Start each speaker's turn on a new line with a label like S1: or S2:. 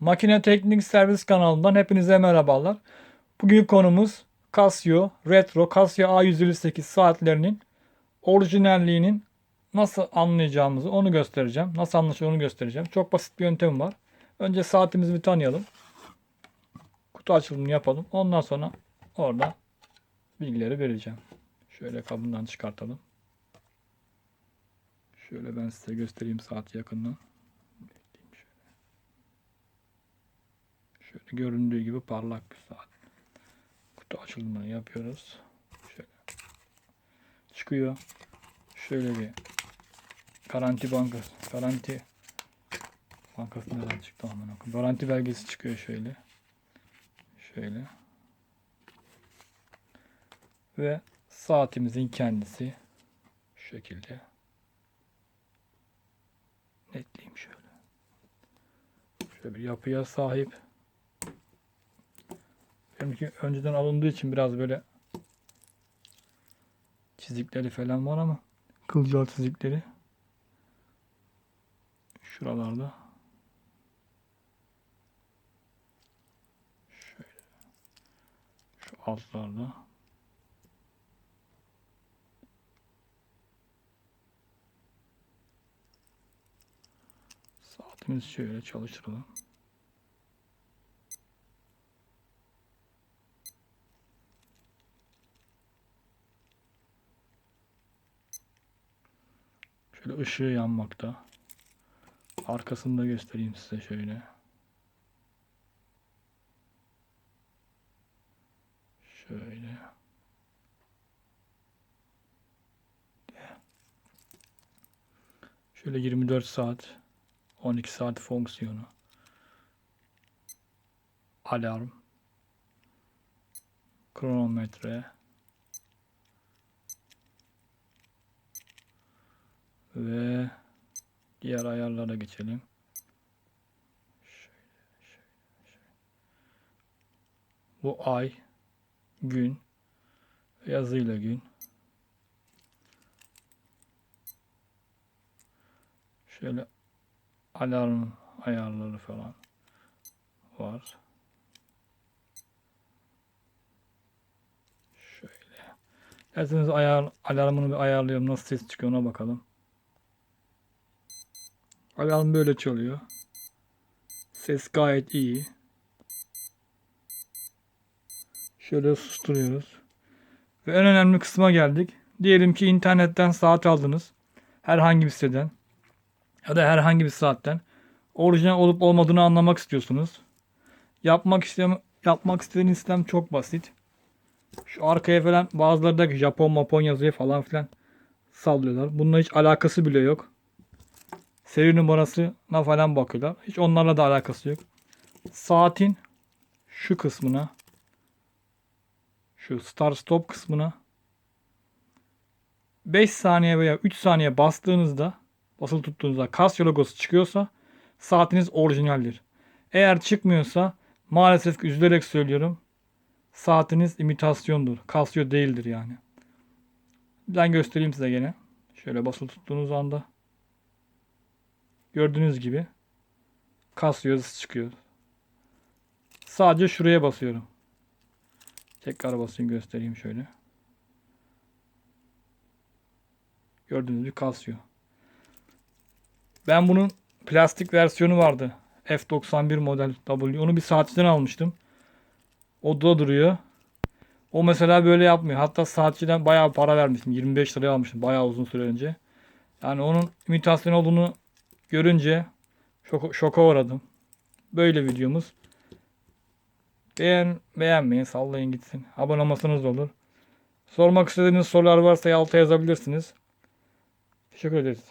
S1: Makine Teknik Servis kanalından hepinize merhabalar. Bugün konumuz Casio Retro Casio A158 saatlerinin orijinalliğinin nasıl anlayacağımızı onu göstereceğim. Nasıl anlaşılır onu göstereceğim. Çok basit bir yöntem var. Önce saatimizi bir tanıyalım. Kutu açılımını yapalım. Ondan sonra orada bilgileri vereceğim. Şöyle kabından çıkartalım. Şöyle ben size göstereyim saati yakından. Bekleyeyim şöyle. Şöyle göründüğü gibi parlak bir saat. Kutu açılımını yapıyoruz. Şöyle. Çıkıyor. Şöyle bir garanti bankası. Garanti bankası nereden çıktı aman. Garanti belgesi çıkıyor şöyle. Şöyle. Ve saatimizin kendisi şu şekilde. Netleyeyim şöyle. Şöyle bir yapıya sahip. Benimki önceden alındığı için biraz böyle çizikleri falan var ama kılcal çizikleri şuralarda. Şöyle. Şu altlarda. Saatimiz şöyle çalıştıralım. Şöyle ışığı yanmakta. Arkasını da göstereyim size şöyle. Şöyle. Şöyle 24 saat 12 saat fonksiyonu. Alarm. Kronometre. Ve diğer ayarlara geçelim. Bu ay, gün, yazıyla gün. Şöyle alarm ayarları falan var. Şöyle. Derseniz ayar, alarmını bir ayarlayalım. Nasıl ses çıkıyor ona bakalım. Alarm böyle çalıyor. Ses gayet iyi. Şöyle susturuyoruz. Ve en önemli kısma geldik. Diyelim ki internetten saat aldınız. Herhangi bir siteden. Ya da herhangi bir saatten. Orijinal olup olmadığını anlamak istiyorsunuz. Yapmak istem yapmak istediğiniz sistem çok basit. Şu arkaya falan bazıları da Japon mapon yazıyor falan filan sallıyorlar. Bununla hiç alakası bile yok seri numarasına falan bakıyorlar. Hiç onlarla da alakası yok. Saatin şu kısmına şu start stop kısmına 5 saniye veya 3 saniye bastığınızda basılı tuttuğunuzda Casio logosu çıkıyorsa saatiniz orijinaldir. Eğer çıkmıyorsa maalesef üzülerek söylüyorum saatiniz imitasyondur. Casio değildir yani. Ben göstereyim size gene. Şöyle basılı tuttuğunuz anda Gördüğünüz gibi Casio yazısı çıkıyor. Sadece şuraya basıyorum. Tekrar basayım göstereyim şöyle. Gördüğünüz gibi Casio. Ben bunun plastik versiyonu vardı. F91 model W. Onu bir saatçiden almıştım. O da duruyor. O mesela böyle yapmıyor. Hatta saatçiden bayağı para vermiştim. 25 liraya almıştım bayağı uzun süre önce. Yani onun imitasyon olduğunu görünce şok, şoka uğradım. Böyle videomuz. Beğen, beğenmeyin, sallayın gitsin. Abone olmasanız da olur. Sormak istediğiniz sorular varsa alta yazabilirsiniz. Teşekkür ederiz.